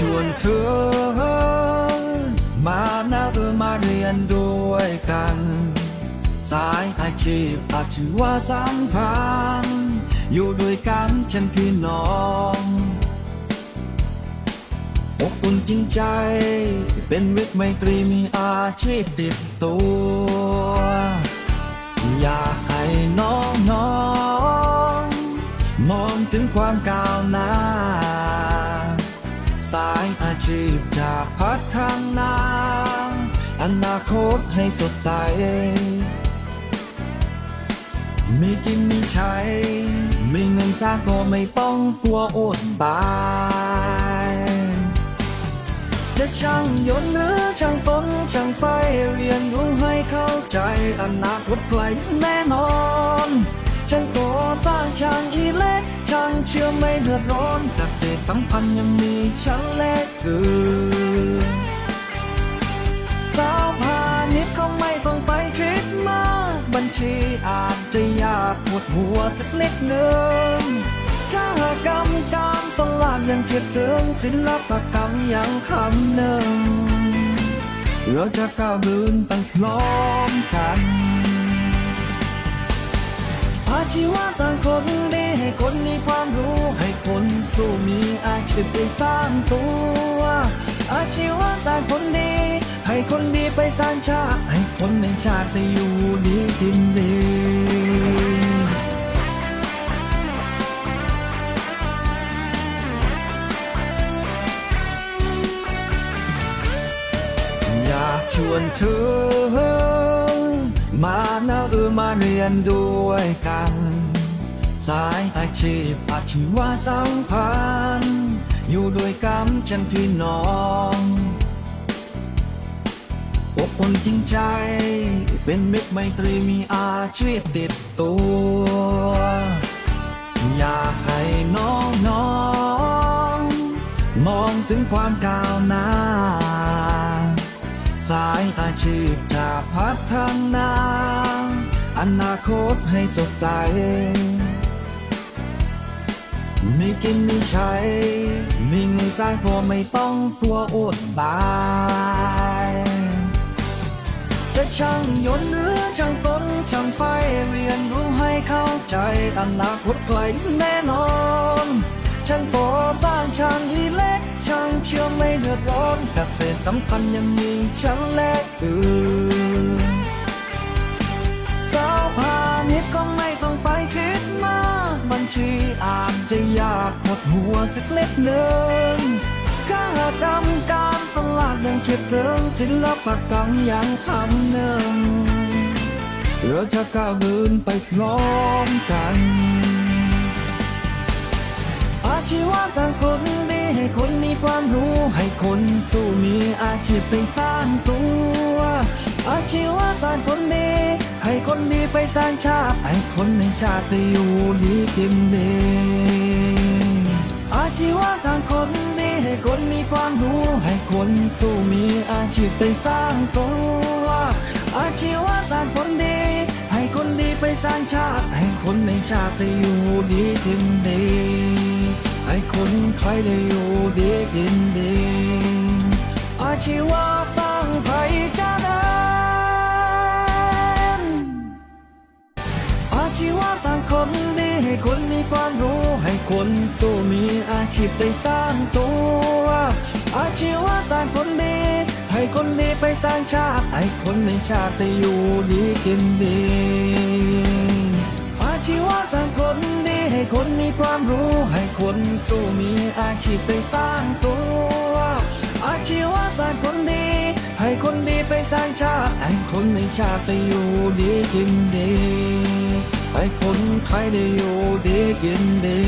ชวนเธอ มาหน้าเธอมาเรียนด้วยกัน สายอาชีพอาชื่อว่าสัมพันธ์อยู่ด้วยกันเช่นพี่น้องอบอุ่นจริงใจ เป็นมิตรไมตรีมีอาชีพติดตัว อยากให้น้องๆมองถึงความก้าวหน้า สายอาชีพจะพัฒนาอนาคตให้สดใส มีกินมีใช้ มีเงินสร้างก็ไม่ต้องกลัวอดตายจะช่างยนต์หรือช่างฝนช่างไฟเรียนรู้ให้เข้าใจอนาคตไกลแน่นอน สร้างช่างอีเล็กช่างเชื่อไม่เดือดร้อนเกษสัมพันธ์ยังมีชั้นเล็กคือสาวพาณิชย์คงไม่ต้องไปคิดมาก บัญชีอาจจะยากปวดหัวสักนิดหนึ่งข้ากรรมการตลาดยังคิดถึงศิลปกรรมยังคำหนึ่งเราจะก้าวเดินไปพร้อมกัน อาชีวะสร้างคนดีให้คนมีความรู้ให้คนสู้มีอาชีพไปสร้างตัว อาชีวะสร้างคนดี ให้คนดีไปสร้างชาติ ให้คนในชาติได้อยู่ดีกินดีอยากชวนเธอ มานะเออมาเรียนด้วยกัน สายอาชีพอาชีวะสัมพันธ์อยู่ด้วยกันฉันพี่น้องอบอุ่นจริงใจ เป็นมิตรไมตรีมีอาชีพติดตัว อยากให้น้องน้องๆมองถึงความก้าวหน้า สายอาชีพจะพัฒนา อนาคตให้สดใส มีกินมีใช้ มีเงินสร้างพอไม่ต้องกลัวอดตาย จะช่างยนต์หรือช่างฝนช่างไฟเรียนรู้ให้เข้าใจ อนาคตไกลแน่นอน ช่างก่อสร้างช่างอีเล็กช่างเชื่อมไม่เดือดร้อนเกษตรสัมพันธ์ยังมีชั้นเล็กอื่นสาวพาณิชย์ก็ไม่ต้องไปคิดมากบัญชีอาจจะยากหมดหัวสักเล็กหนึ่งข้ากรรมการตลาดยังคิดถึงศิลปกรรมอย่างคำหนึ่งเราจะก้าวเดินไปพร้อมกัน ชีวะสร้างคนดีให้คนมีความรู้ให้คนสู้มีอาชีพไปสร้างตัว อาชีวะสร้างคนดีให้คนดีไปสร้างชาติ ให้คนในชาติได้อยู่ดีกินดีอาชีวะสร้างคนดีให้คนมีความรู้ให้คนสู้มีอาชีพไปสร้างตัวอาชีวะสร้างคนดีให้คนดีไปสร้างชาติ ให้คนในชาติได้อยู่ดีกินดี คนไทยได้อยู่ดีกินดีอาชีวะสร้างไทยเจริญอาชีวะสร้างคนดีให้คนมีความรู้ให้คนสู้มีอาชีพไปสร้างตัว อาชีวะสร้างคนดีให้คนดีไปสร้างชาติให้คนในชาติได้อยู่ดีกินดี คนมีความรู้ให้คนสู้มีอาชีพไปสร้างตัว อาชีวะสร้างคนดี ให้คนดีไปสร้างชาติให้คนในชาติไปอยู่ดีกินดี ให้คนไทยได้อยู่ดีกินดี